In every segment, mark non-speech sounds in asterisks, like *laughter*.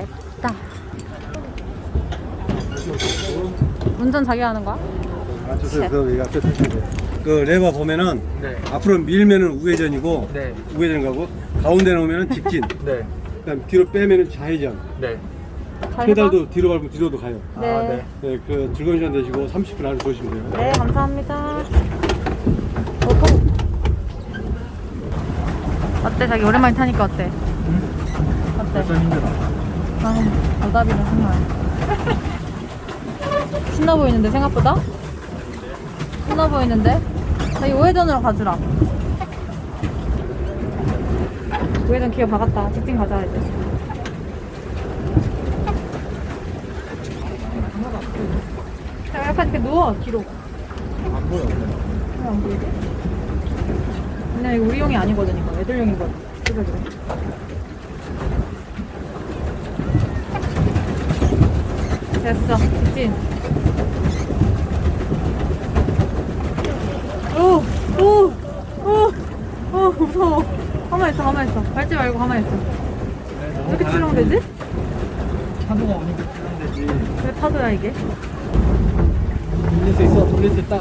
맛있겠다. 운전 자기가 하는 거야? 맞춰서 그 앞에 타시면 돼요. 그 레버 보면은 네. 앞으로 밀면은 우회전이고 네. 우회전 가고 가운데 놓으면은 직진. *laughs* 네. 그다음 뒤로 빼면은 좌회전. 네. 잘 페달도 뒤로 밟으면 뒤로도 가요. 네. 아, 네. 네, 그 즐거운 시간 되시고 30분 안에 도시면 돼요. 네, 감사합니다. 오토. 어때? 자기 오랜만에 타니까 어때? 어때? 좀 힘들어. 나는 보답이라 정말. 신나 보이는데 생각보다? 신나 보이는데? 자기 우회전으로 가주라. 우회전 기어 박았다. 직진 가자 이제. 자, 약간 이렇게 누워 뒤로. 안 보여. 왜안 보이지? 근데 이거 우리 용이 아니거든 이거 애들용이거든 그래 그래 됐어 직진 오 오 오 오 무서워 가만히 있어 가만히 있어 밟지 말고 가만히 있어 왜 이렇게 출렁대지? 파도가 오니까 되지. 왜 파도야 이게? 돌릴 수 있어. 돌릴 수 있다.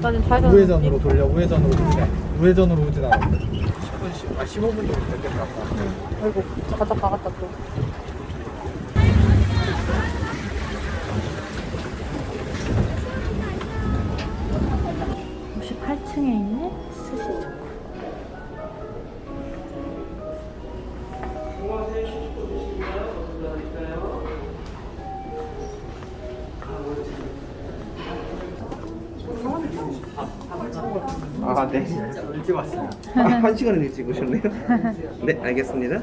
나 지금 좌회전 우회전으로 돌려. 우회전으로 돌려. 우회전으로 오진 않아. 10분씩. 아 15분 정도 됐겠다. 아이고 바닥 박았다 또 58층에 있는 스시족 아, 네. 일찍 왔어요. 아, 한 시간을 일찍 오셨네요. 네, 알겠습니다.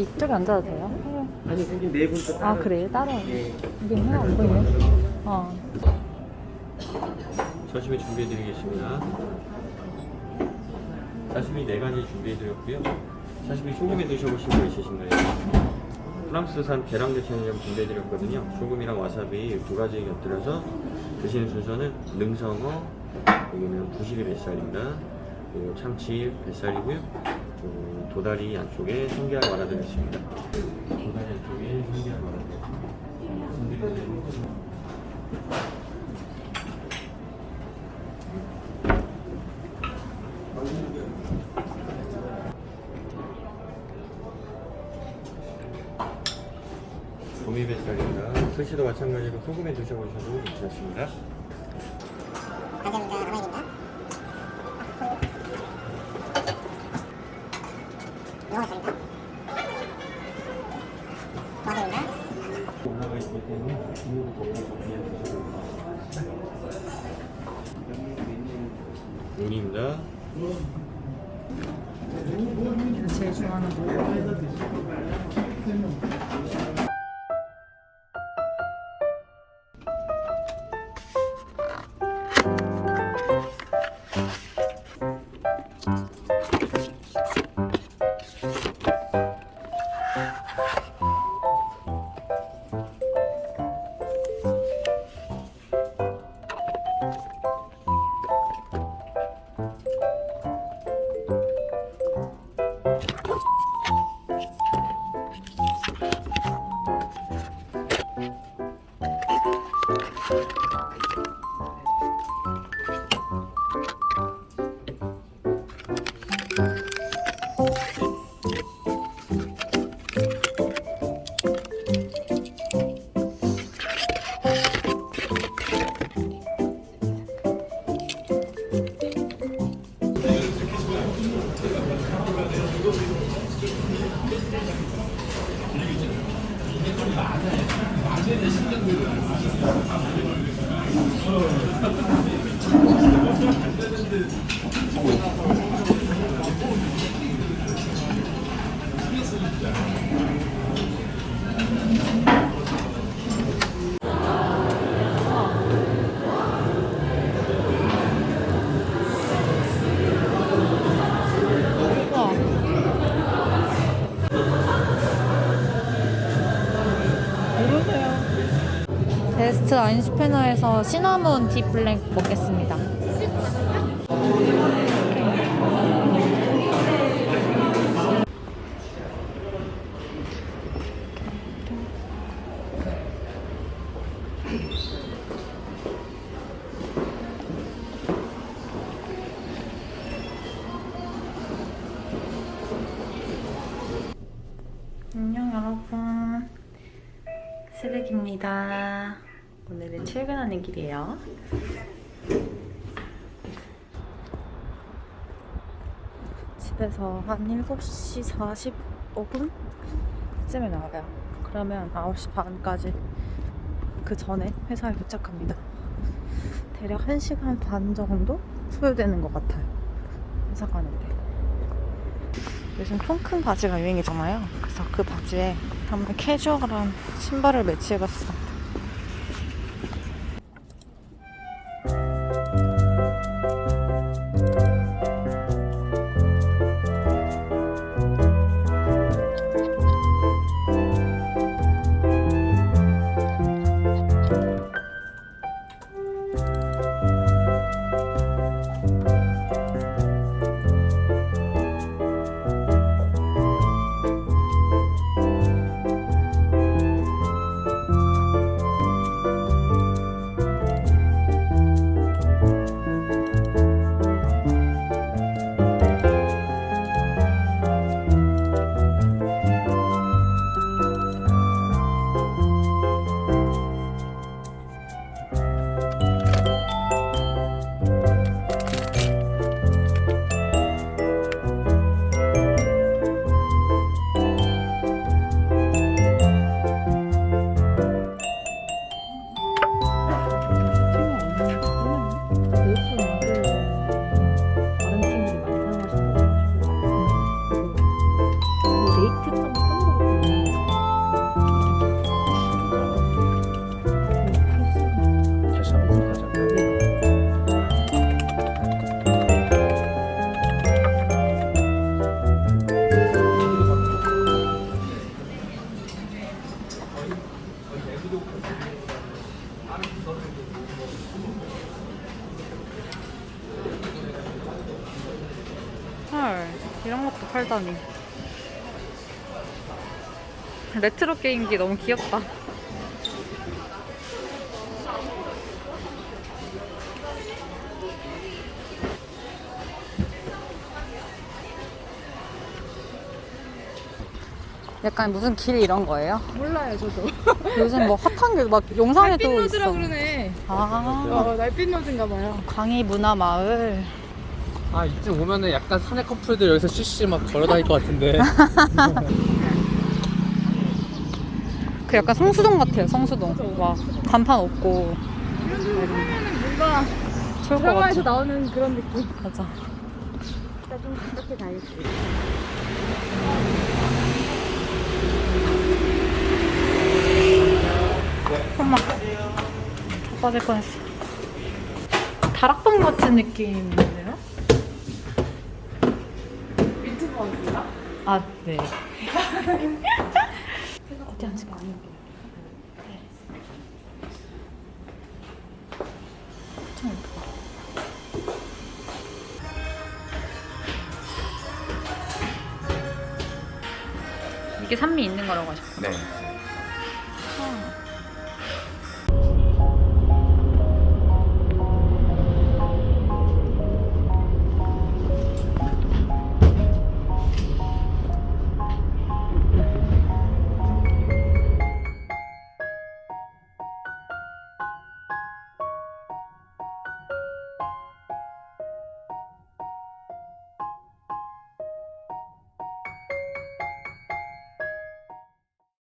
혹시 이쪽에 앉아도 돼요? 아니, 여기 네분 또아 그래 따로 예. 이게 해가 안 보이네 어 사시미 준비해드리겠습니다. 사시미 네 가지 준비해드렸고요. 사시미 소금에 드셔보신 거 있으신가요? 프랑스산 계란 게시한점 준비해드렸거든요. 소금이랑 와사비 두 가지 곁들여서 드시는 순서는 능성어, 여기는 부시리 뱃살입니다. 그리고 참치 뱃살이고요. 그리고 도다리 안쪽에 성게알 말아드렸습니다. 도다리 안쪽에 성게알 말아드렸습니다. 도미 뱃살입니다. 스시도 마찬가지로 소금에 드셔보셔도 괜찮습니다. 용입니다. 이거 제일 좋아하는 거 우 베스트 아인슈페너에서 시나몬 딥블랙 먹겠습니다. 새벽입니다. 오늘은 출근하는 길이에요. 집에서 한 7시 45분? 쯤에 나와요. 그러면 9시 반까지 그 전에 회사에 도착합니다. 대략 1시간 반 정도 소요되는 것 같아요. 회사 가는데 요즘 통큰 바지가 유행이잖아요. 그래서 그 바지에 한번 캐주얼한 신발을 매치해봤어. 헐, 이런 것도 팔다니. 레트로 게임기 너무 귀엽다. 약간 무슨 길 이런 거예요? 몰라요 저도 *laughs* 요즘 뭐 핫한 게막 용산에도 날빛 있어. 로드라 그러네 아, 어 날빛 로드인가 봐요 광희 문화 마을. 아 이쯤 오면은 약간 사내 커플들 여기서 CC 막 걸어다닐 것 같은데 *laughs* 그 약간 성수동 같아요, 성수동. 와, 간판 없고. 이런 데서 살면은 뭔가 좋을 것 드라마에서 같아. 나오는 그런 느낌 맞아. 일단 좀 가볍게 다닐게 엄마. 빠질 뻔했어. 다락방 같은 느낌인데요? 유튜버인가? 아, 네. *laughs* 어디 앉을까? 이게 산미 있는 거라고 하셨고. 네.